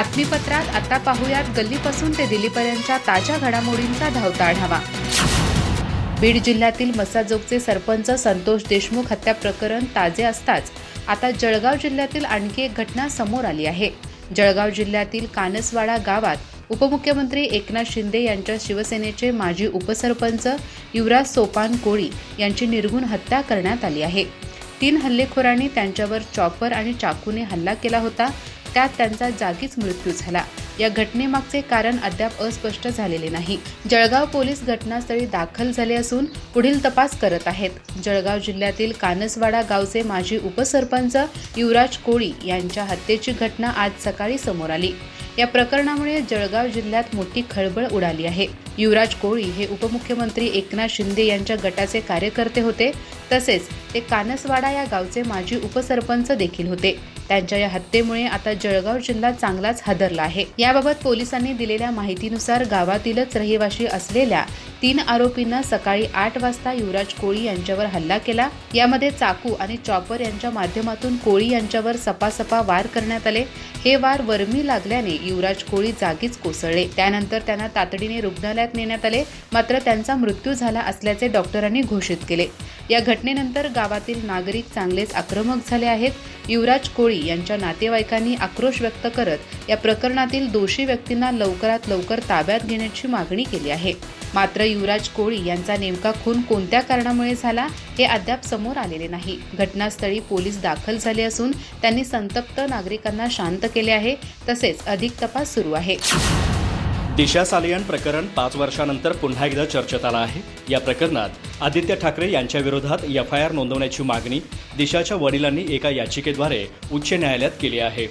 बातमीपत्रात आता पाहूयात गल्लीपासून ते दिल्लीपर्यंतच्या ताज्या घडामोडींचा धावता आढावा. बीड जिल्ह्यातील मसाजोगचे सरपंच संतोष देशमुख हत्या प्रकरण ताजे असताच आता जळगाव जिल्ह्यातील आणखी एक घटना समोर आली आहे. जळगाव जिल्ह्यातील कानसवाडा गावात उपमुख्यमंत्री एकनाथ शिंदे यांच्या शिवसेनेचे माजी उपसरपंच युवराज सोपान कोळी यांची निर्घुण हत्या करण्यात आली आहे. तीन हल्लेखोरांनी त्यांच्यावर चॉपर आणि चाकूने हल्ला केला होता. त्यात त्यांचा जागीच मृत्यू झाला. या घटनेमागचे कारण अद्याप अस्पष्ट झालेले नाही. जळगाव पोलीस घटनास्थळी दाखल झाले असून पुढील तपास करत आहेत. जळगाव जिल्ह्यातील कानसवाडा गावचे माजी उपसरपंच युवराज कोळी यांच्या हत्येची घटना आज सकाळी समोर आली. या प्रकरणामुळे जळगाव जिल्ह्यात मोठी खळबळ उडाली आहे. युवराज कोळी हे उपमुख्यमंत्री एकनाथ शिंदे यांच्या गटाचे कार्यकर्ते होते. तसेच ते कानसवाडा या गावचे माजी उपसरपंच देखील होते. त्यांच्या या हत्येमुळे आता जळगाव जिल्हा चांगलाच हादरला आहे. याबाबत पोलिसांनी दिलेल्या माहितीनुसार गावातीलच रहिवाशी असलेल्या तीन आरोपींना सकाळी आठ वाजता युवराज कोळी यांच्यावर हल्ला केला. यामध्ये चाकू आणि चॉपर यांच्या माध्यमातून कोळी यांच्यावर सपासपा वार करण्यात आले. हे वार वर्मी लागल्याने युवराज कोळी जागीच कोसळले. त्यानंतर त्यांना तातडीने रुग्णालयात नेण्यात आले. मात्र त्यांचा मृत्यू झाला असल्याचे डॉक्टरांनी घोषित केले. या घटनेनंतर गावातील नागरिक चांगलेच आक्रमक झाले आहेत. युवराज कोळी यांच्या नातेवाईकांनी आक्रोश व्यक्त करत या प्रकरणातील दोषी व्यक्तींना लवकरात लवकर ताब्यात घेण्याची मागणी केली आहे. मात्र युवराज कोळी यांचा नेमका खून कोणत्या कारणामुळे झाला हे अद्याप समोर आलेले नाही. घटनास्थळी पोलीस दाखल झाले असून त्यांनी संतप्त नागरिकांना शांत केले आहे. तसेच अधिक तपास सुरू आहे. दिशा सालियन प्रकरण पाच वर्षानंतर पुन्हा एकदा चर्चेत आलं आहे. या प्रकरणात आदित्य ठाकरे यांच्या विरोधात एफ आय आर नोंदवण्याची मागणी दिशाच्या वडिलांनी एका याचिकेद्वारे उच्च न्यायालयात केली आहे.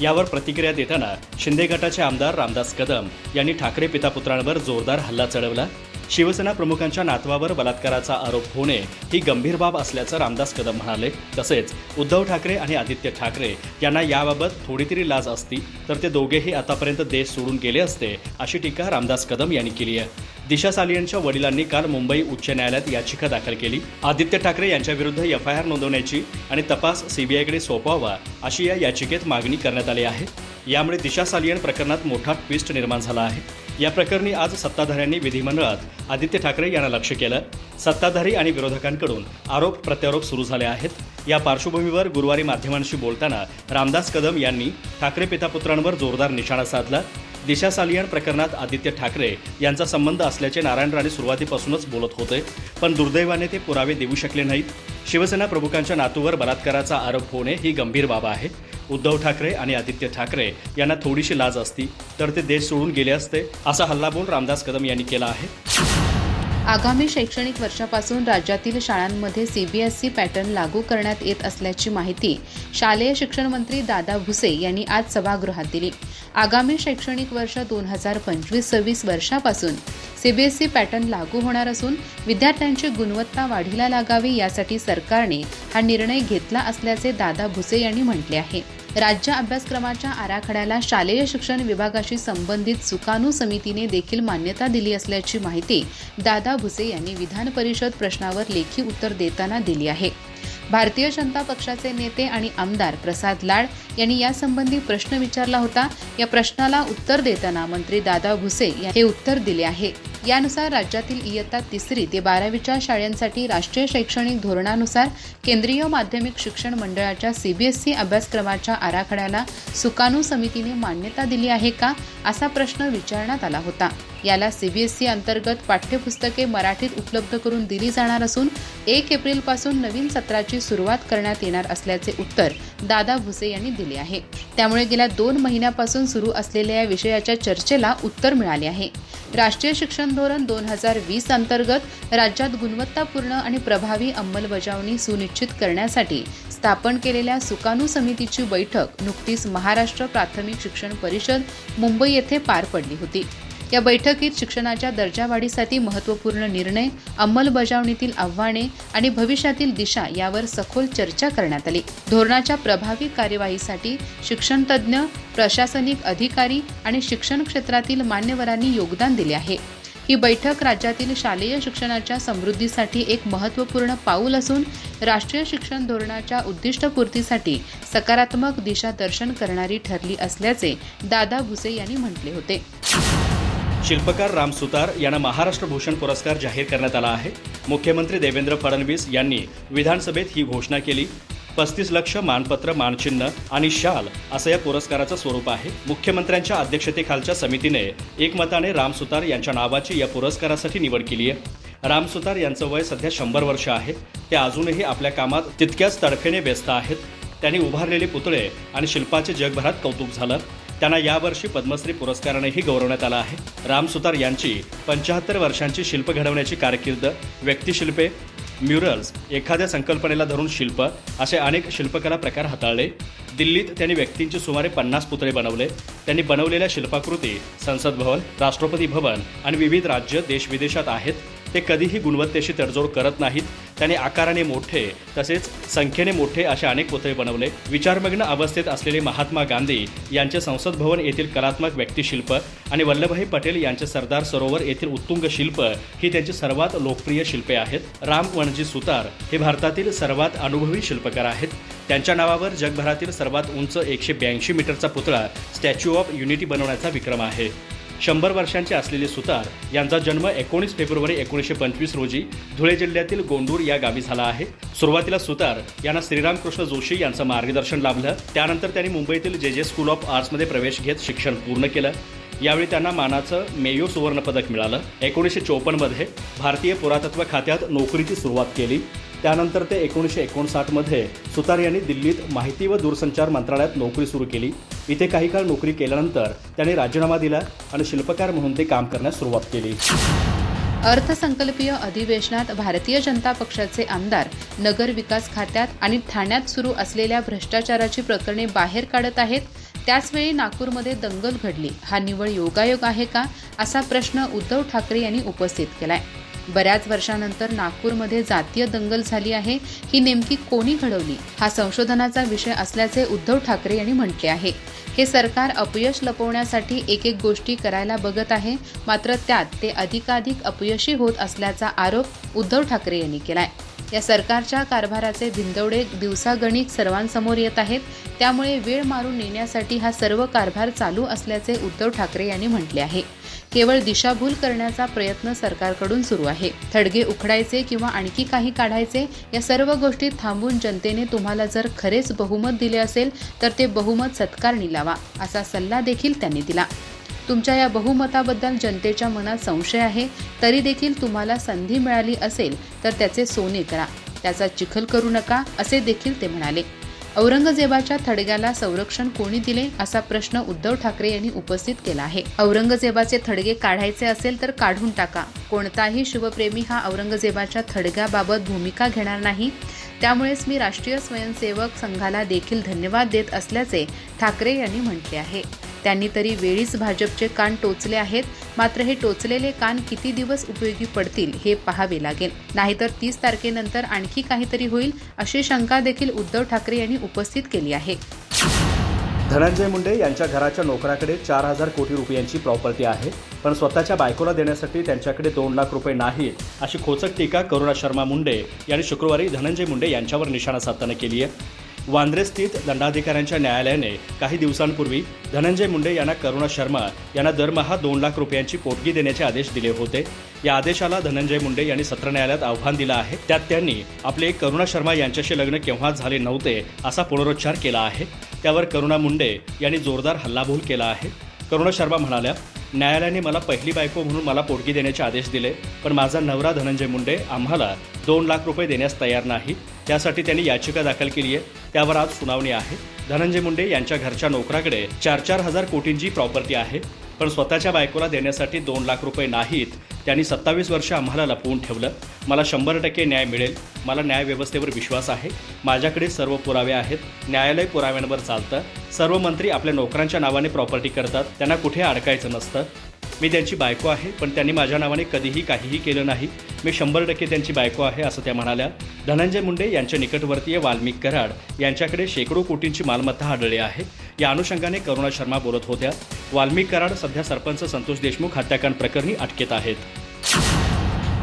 यावर प्रतिक्रिया देताना शिंदे गटाचे आमदार रामदास कदम यांनी ठाकरे पितापुत्रांवर जोरदार हल्ला चढवला. शिवसेना प्रमुखांच्या नातवावर बलात्काराचा आरोप होणे ही गंभीर बाब असल्याचं रामदास कदम म्हणाले. तसेच उद्धव ठाकरे आणि आदित्य ठाकरे यांना याबाबत थोडी तरी लाज असती तर ते दोघेही आतापर्यंत देश सोडून गेले असते अशी टीका रामदास कदम यांनी केली आहे. दिशा सालियनच्या वडिलांनी काल मुंबई उच्च न्यायालयात याचिका दाखल केली. आदित्य ठाकरे यांच्याविरुद्ध एफ आय आर नोंदवण्याची आणि तपास सीबीआयकडे सोपवावा अशी या याचिकेत मागणी करण्यात आली आहे. यामुळे दिशा सालियन प्रकरणात मोठा ट्विस्ट निर्माण झाला आहे. या प्रकरणी आज सत्ताधाऱ्यांनी विधिमंडळात आदित्य ठाकरे यांना लक्ष केलं. सत्ताधारी आणि विरोधकांकडून आरोप प्रत्यारोप सुरू झाले आहेत. या पार्श्वभूमीवर गुरुवारी माध्यमांशी बोलताना रामदास कदम यांनी ठाकरे पितापुत्रांवर जोरदार निशाणा साधला. दिशा सालियन प्रकरणात आदित्य ठाकरे यांचा संबंध असल्याचे नारायण राणे सुरुवातीपासूनच बोलत होते पण दुर्दैवाने ते पुरावे देऊ शकले नाहीत. शिवसेना प्रमुखांच्या नातूवर बलात्काराचा आरोप होणे ही गंभीर बाब आहे. उद्धव ठाकरे आणि आदित्य ठाकरे यांना थोडीशी लाज असती तर ते देश सोडून गेले असते असा हल्लाबोल रामदास कदम यांनी केला आहे. आगामी शैक्षणिक वर्षापासून राज्यातील शाळांमध्ये सीबीएसई पॅटर्न लागू करण्यात येत असल्याची माहिती शालेय शिक्षण मंत्री दादा भुसे यांनी आज सभागृहात दिली. आगामी शैक्षणिक वर्ष दोन हजार पंचवीस सव्वीस वर्षापासून सीबीएसई पॅटर्न लागू होणार असून विद्यार्थ्यांची गुणवत्ता वाढीला लागावी यासाठी सरकारने हा निर्णय घेतला असल्याचे दादा भुसे यांनी म्हटले आहे. राज्य अभ्यासक्रमाच्या आराखड्याला शालेय शिक्षण विभागाशी संबंधित सुकाणू समितीने देखील मान्यता दिली असल्याची माहिती दादा भुसे यांनी विधान परिषद प्रश्नावर लेखी उत्तर देताना दिली आहे. भारतीय जनता पक्षाचे नेते आणि आमदार प्रसाद लाड यांनी यासंबंधी प्रश्न विचारला होता. या प्रश्नाला उत्तर देताना मंत्री दादा भुसे हे उत्तर दिले आहे. यानुसार राज्यातील इयत्ता तिसरी ते बारावीच्या शाळांसाठी राष्ट्रीय शैक्षणिक धोरणानुसार केंद्रीय माध्यमिक शिक्षण मंडळाच्या सीबीएसई अभ्यासक्रमाच्या आराखड्याला सुकाणू समितीने मान्यता दिली आहे का असा प्रश्न विचारण्यात आला होता. याला सीबीएसई अंतर्गत पाठ्यपुस्तके मराठीत उपलब्ध करून दिली जाणार असून एक एप्रिलपासून नवीन सत्राची सुरुवात करण्यात येणार असल्याचे उत्तर दादा भुसे यांनी दिले आहे. त्यामुळे गेल्या दोन महिन्यापासून सुरू असलेल्या या विषयाच्या चर्चेला उत्तर मिळाले आहे. राष्ट्रीय शिक्षण धोरण दोन हजार वीस अंतर्गत राज्यात गुणवत्तापूर्ण आणि प्रभावी अंमलबजावणी सुनिश्चित करण्यासाठी स्थापन केलेल्या सुकाणू समितीची बैठक नुकतीच महाराष्ट्र प्राथमिक शिक्षण परिषद मुंबई येथे पार पडली होती. या बैठकीत शिक्षणाच्या दर्जावाढीसाठी महत्त्वपूर्ण निर्णय अंमलबजावणीतील आव्हाने आणि भविष्यातील दिशा यावर सखोल चर्चा करण्यात आली. धोरणाच्या प्रभावी कार्यवाहीसाठी शिक्षणतज्ज्ञ प्रशासनिक अधिकारी आणि शिक्षण क्षेत्रातील मान्यवरांनी योगदान दिले आहे. ही बैठक राज्यातील शालेय शिक्षणाच्या समृद्धीसाठी एक महत्त्वपूर्ण पाऊल असून राष्ट्रीय शिक्षण धोरणाच्या उद्दिष्टपूर्तीसाठी सकारात्मक दिशा दर्शन करणारी ठरली असल्याचे दादा भुसे यांनी म्हटले होते. शिल्पकार राम सुतार यांना महाराष्ट्र भूषण पुरस्कार जाहीर करण्यात आला आहे. मुख्यमंत्री देवेंद्र फडणवीस यांनी विधानसभेत ही घोषणा केली. पस्तीस लक्ष मानपत्र मानचिन्ह आणि शाल असं या पुरस्काराचं स्वरूप आहे. मुख्यमंत्र्यांच्या अध्यक्षतेखालच्या समितीने एकमताने राम सुतार यांच्या नावाची या पुरस्कारासाठी निवड केली आहे. राम सुतार यांचं वय सध्या शंभर वर्ष आहे. ते अजूनही आपल्या कामात तितक्याच तडफेने व्यस्त आहेत. त्यांनी उभारलेले पुतळे आणि शिल्पाचे जगभरात कौतुक झालं. त्यांना यावर्षी पद्मश्री पुरस्कारानेही गौरवण्यात आला आहे. राम सुतार यांची पंच्याहत्तर वर्षांची शिल्प घडवण्याची कारकीर्द व्यक्तिशिल्पे म्युरल्स एखाद्या संकल्पनेला धरून शिल्प असे अनेक शिल्पकला प्रकार हाताळले. दिल्लीत त्यांनी व्यक्तींचे सुमारे पन्नास पुतळे बनवले. त्यांनी बनवलेल्या शिल्पाकृती संसद भवन राष्ट्रपती भवन आणि विविध राज्य देशविदेशात आहेत. ते कधीही गुणवत्तेशी तडजोड करत नाहीत. त्याने आकाराने मोठे तसेच संख्येने मोठे असे अनेक पुतळे बनवले. विचारमग्न अवस्थेत असलेले महात्मा गांधी यांचे संसद भवन येथील कलात्मक व्यक्तिशिल्प आणि वल्लभभाई पटेल यांचे सरदार सरोवर येथील उत्तुंग शिल्प ही त्यांची सर्वात लोकप्रिय शिल्पे आहेत. राम वणजी सुतार हे भारतातील सर्वात अनुभवी शिल्पकार आहेत. त्यांच्या नावावर जगभरातील सर्वात उंच एकशे ब्याऐंशी मीटरचा पुतळा स्टॅच्यू ऑफ युनिटी बनवण्याचा विक्रम आहे. शंभर वर्षांचे असलेले सुतार यांचा जन्म एकोणीस फेब्रुवारी एकोणीसशे पंचवीस रोजी धुळे जिल्ह्यातील गोंडूर या गावी झाला आहे. सुरुवातीला सुतार यांना श्रीरामकृष्ण जोशी यांचं मार्गदर्शन लाभलं. त्यानंतर त्यांनी मुंबईतील जे जे स्कूल ऑफ आर्ट्समध्ये प्रवेश घेत शिक्षण पूर्ण केलं. यावेळी त्यांना मानाचं मेयो सुवर्णपदक मिळालं. एकोणीसशे चोपन्नमध्ये भारतीय पुरातत्व खात्यात नोकरीची सुरुवात केली. त्यानंतर ते एकोणीसशे एकोणसाठमध्ये सुतार यांनी दिल्लीत माहिती व दूरसंचार मंत्रालयात नोकरी सुरू केली. इथे काही काळ नोकरी केल्यानंतर त्यांनी राजीनामा दिला आणि शिल्पकार म्हणून ते काम करण्यास सुरुवात केली. अर्थसंकल्पीय अधिवेशनात भारतीय जनता पक्षाचे आमदार नगर विकास खात्यात आणि ठाण्यात सुरू असलेल्या भ्रष्टाचाराची प्रकरणे बाहेर काढत आहेत. त्याचवेळी नागपूरमध्ये दंगल घडली. हा निवळ योगायोग आहे का? असा प्रश्न उद्धव ठाकरे यांनी उपस्थित केलाय. बऱ्याच वर्षानंतर नागपूरमध्ये जातीय दंगल झाली आहे. ही नेमकी कोणी घडवली? हा संशोधनाचा विषय असल्याचे उद्धव ठाकरे यांनी म्हटले आहे. हे सरकार अपयश लपवण्यासाठी एक एक गोष्टी करायला बघत आहे. मात्र त्यात ते अधिकाधिक अपयशी होत असल्याचा आरोप उद्धव ठाकरे यांनी केलाय. या सरकारच्या कारभाराचे भिंदवडे दिवसागणिक सर्वांसमोर येत आहेत. त्यामुळे वेळ मारून नेण्यासाठी हा सर्व कारभार चालू असल्याचे उद्धव ठाकरे यांनी म्हटले आहे. केवळ दिशाभूल करण्याचा प्रयत्न सरकारकडून सुरू आहे. थडगे उखडायचे किंवा आणखी काही काढायचे या सर्व गोष्टी थांबून जनतेने तुम्हाला जर खरेच बहुमत दिले असेल तर ते बहुमत सत्कारणी लावा असा सल्ला देखील त्यांनी दिला. तुमच्या या बहुमताबद्दल जनतेच्या मनात संशय आहे तरी देखील तुम्हाला संधी मिळाली असेल तर त्याचे सोने करा. त्याचा चिखल करू नका असे देखील ते म्हणाले. औरंगजेबाच्या थडग्याला संरक्षण कोणी दिले असा प्रश्न उद्धव ठाकरे यांनी उपस्थित केला आहे. औरंगजेबाचे थडगे काढायचे असेल तर काढून टाका. कोणताही शुभप्रेमी हा औरंगजेबाच्या थडग्याबाबत भूमिका घेणार नाही. त्यामुळेच मी राष्ट्रीय स्वयंसेवक संघाला देखील धन्यवाद देत असल्याचे ठाकरे यांनी म्हटले आहे. त्यांनी तरी वेळीच भाजपचे कान टोचले आहेत. मात्र हे टोचलेले कान किती दिवस उपयोगी पडतील हे पाहावे लागेल. नाहीतर तीस तारखेनंतर आणखी काहीतरी होईल अशी शंका देखील उद्धव ठाकरे यांनी उपस्थित केली आहे. धनंजय मुंडे यांच्या घराच्या नोकराकडे चार हजार कोटी रुपयांची प्रॉपर्टी आहे. पण स्वतःच्या बायकोला देण्यासाठी त्यांच्याकडे दोन लाख रुपये नाहीत अशी खोचक टीका करुणा शर्मा मुंडे यांनी शुक्रवारी धनंजय मुंडे यांच्यावर निशाणा साधताना केली आहे. वांद्रे स्थित दंडाधिकाऱ्यांच्या न्यायालयाने काही दिवसांपूर्वी धनंजय मुंडे यांना करुणा शर्मा यांना दरमहा दोन लाख रुपयांची पोटगी देण्याचे आदेश दिले होते. या आदेशाला धनंजय मुंडे यांनी सत्र न्यायालयात आव्हान दिलं आहे. त्यात त्यांनी आपले करुणा शर्मा यांच्याशी लग्न केव्हा झाले नव्हते असा पुनरुच्चार केला आहे. त्यावर करुणा मुंडे यांनी जोरदार हल्लाबोल केला आहे. करुणा शर्मा म्हणाल्या न्यायालयाने मला पहिली बायको म्हणून मला पोटगी देण्याचे आदेश दिले पण माझा नवरा धनंजय मुंडे आम्हाला दोन लाख रुपये देण्यास तयार नाही. त्यासाठी त्यांनी याचिका दाखल केली आहे त्यावर आज सुनावणी आहे. धनंजय मुंडे यांच्या घरच्या नोकराकडे चार चार हजार कोटींची प्रॉपर्टी आहे. पण स्वतःच्या बायकोला देण्यासाठी दोन लाख रुपये नाहीत. त्यांनी सत्तावीस वर्ष आम्हाला लपवून ठेवलं. मला शंभर टक्के न्याय मिळेल. मला न्यायव्यवस्थेवर विश्वास आहे. माझ्याकडे सर्व पुरावे आहेत. न्यायालय पुराव्यांवर चालतं. सर्व मंत्री आपल्या नोकरांच्या नावाने प्रॉपर्टी करतात. त्यांना कुठे अडकायचं नसतं. मी त्यांची बायको आहे पण त्यांनी माझ्या नावाने कधीही काहीही केलं नाही. मी शंभर टक्के त्यांची बायको आहे असं त्या म्हणाल्या. धनंजय मुंडे यांच्या निकटवर्तीय वाल्मिक कराड यांच्याकडे शेकडो कोटींची मालमत्ता आढळली आहे. या अनुषंगाने करुणा शर्मा बोलत होत्या. वाल्मिक कराड सध्या सरपंच संतोष देशमुख हत्याकांड प्रकरणी अटकेत आहेत.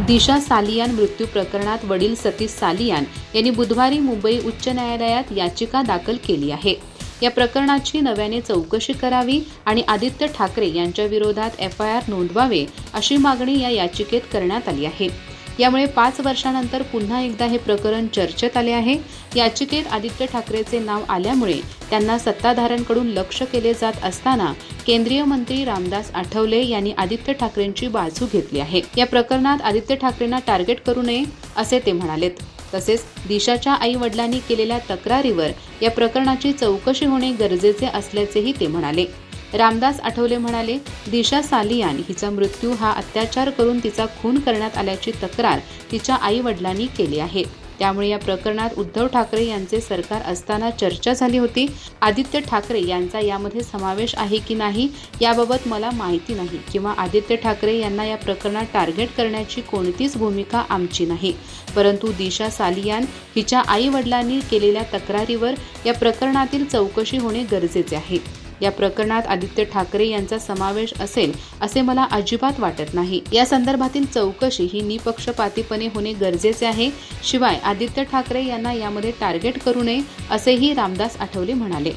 दिशा सालियान मृत्यू प्रकरणात वडील सतीश सालियान यांनी बुधवारी मुंबई उच्च न्यायालयात याचिका दाखल केली आहे. या प्रकरणाची नव्याने चौकशी करावी आणि आदित्य ठाकरे यांच्या विरोधात एफ आय आर नोंदवावे अशी मागणी या याचिकेत करण्यात आली आहे. यामुळे पाच वर्षानंतर पुन्हा एकदा हे प्रकरण चर्चेत आले आहे. याचिकेत आदित्य ठाकरेचे नाव आल्यामुळे त्यांना सत्ताधाऱ्यांकडून लक्ष केले जात असताना केंद्रीय मंत्री रामदास आठवले यांनी आदित्य ठाकरेंची बाजू घेतली आहे. या प्रकरणात आदित्य ठाकरेंना टार्गेट करू नये असे ते म्हणालेत. तसेच दिशाच्या आई वडिलांनी केलेल्या तक्रारीवर या प्रकरणाची चौकशी होणे गरजेचे असल्याचेही ते म्हणाले. रामदास आठवले म्हणाले दिशा सालियान हिचा मृत्यू हा अत्याचार करून तिचा खून करण्यात आल्याची तक्रार तिच्या आई वडिलांनी केली आहे. त्यामुळे या प्रकरणात उद्धव ठाकरे यांचे सरकार असताना चर्चा झाली होती. आदित्य ठाकरे यांचा यामध्ये समावेश आहे की नाही याबाबत मला माहिती नाही किंवा आदित्य ठाकरे यांना या प्रकरणात टार्गेट करण्याची कोणतीच भूमिका आमची नाही. परंतु दिशा सालियान हिच्या आई वडिलांनी केलेल्या तक्रारीवर या प्रकरणातील चौकशी होणे गरजेचे आहे. या प्रकरणात आदित्य ठाकरे यांचा समावेश असेल असे मला अजिबात वाटत नाही. या संदर्भातील चौकशी ही निपक्षपातीपणे होणे गरजेचे आहे. शिवाय आदित्य ठाकरे यांना यामध्ये टार्गेट करू नये असेही रामदास आठवले म्हणाले.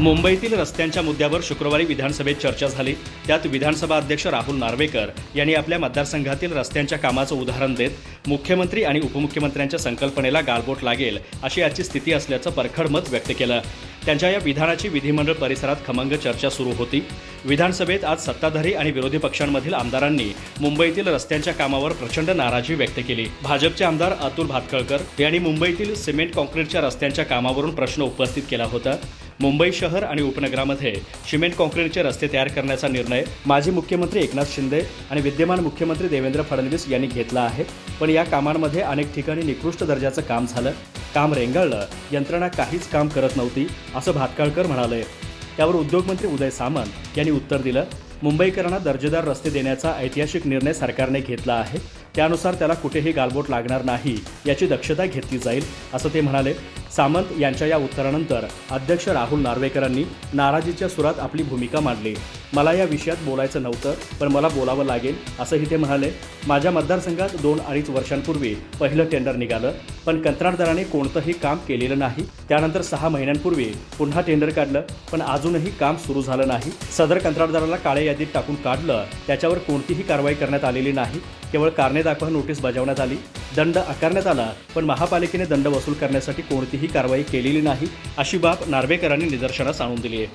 मुंबईतील रस्त्यांच्या मुद्द्यावर शुक्रवारी विधानसभेत चर्चा झाली. त्यात विधानसभा अध्यक्ष राहुल नार्वेकर यांनी आपल्या मतदारसंघातील रस्त्यांच्या कामाचं उदाहरण देत मुख्यमंत्री आणि उपमुख्यमंत्र्यांच्या संकल्पनेला गालबोट लागेल अशी याची स्थिती असल्याचं परखड मत व्यक्त केलं. त्यांच्या या विधानाची विधिमंडळ परिसरात खमंग चर्चा सुरू होती. विधानसभेत आज सत्ताधारी आणि विरोधी पक्षांमधील आमदारांनी मुंबईतील रस्त्यांच्या कामावर प्रचंड नाराजी व्यक्त केली. भाजपचे आमदार अतुल भातखळकर यांनी मुंबईतील सिमेंट कॉन्क्रीटच्या रस्त्यांच्या कामावरून प्रश्न उपस्थित केला होता. मुंबई शहर आणि उपनगरामध्ये सिमेंट कॉन्क्रीटचे रस्ते तयार करण्याचा निर्णय माजी मुख्यमंत्री एकनाथ शिंदे आणि विद्यमान मुख्यमंत्री देवेंद्र फडणवीस यांनी घेतला आहे. पण या कामांमध्ये अनेक ठिकाणी निकृष्ट दर्जाचं काम झालं. काम रेंगाळलं. यंत्रणा काहीच काम करत नव्हती असं भातकाळकर म्हणाले. त्यावर उद्योगमंत्री उदय सामंत यांनी उत्तर दिलं. मुंबईकरांना दर्जेदार रस्ते देण्याचा ऐतिहासिक निर्णय सरकारने घेतला आहे. त्यानुसार त्याला कुठेही गालबोट लागणार नाही याची दक्षता घेतली जाईल असं ते म्हणाले. सामंत यांच्या या उत्तरानंतर अध्यक्ष राहुल नार्वेकरांनी नाराजीच्या सुरात आपली भूमिका मांडली. मला या विषयात बोलायचं नव्हतं पण मला बोलावं लागेल असंही ते म्हणाले. माझ्या मतदारसंघात दोन अडीच वर्षांपूर्वी पहिलं टेंडर निघालं पण कंत्राटदाराने कोणतंही काम केलेलं नाही. त्यानंतर सहा महिन्यांपूर्वी पुन्हा टेंडर काढलं पण अजूनही काम सुरू झालं नाही. सदर कंत्राटदाराला काळ्या यादीत टाकून काढलं त्याच्यावर कोणतीही कारवाई करण्यात आलेली नाही. केवळ कारणे दाखवा नोटीस बजावण्यात आली. दंड आकारण्यात आला पण महापालिकेने दंड वसूल करण्यासाठी कोणतीही कारवाई केलेली नाही अशी बाब नार्वेकरांनी निदर्शनास आणून दिली आहे.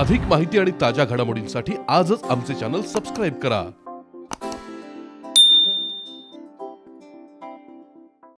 अधिक माहिती आणि ताज्या घडामोडींसाठी आजच आमचे चॅनल सबस्क्राईब करा.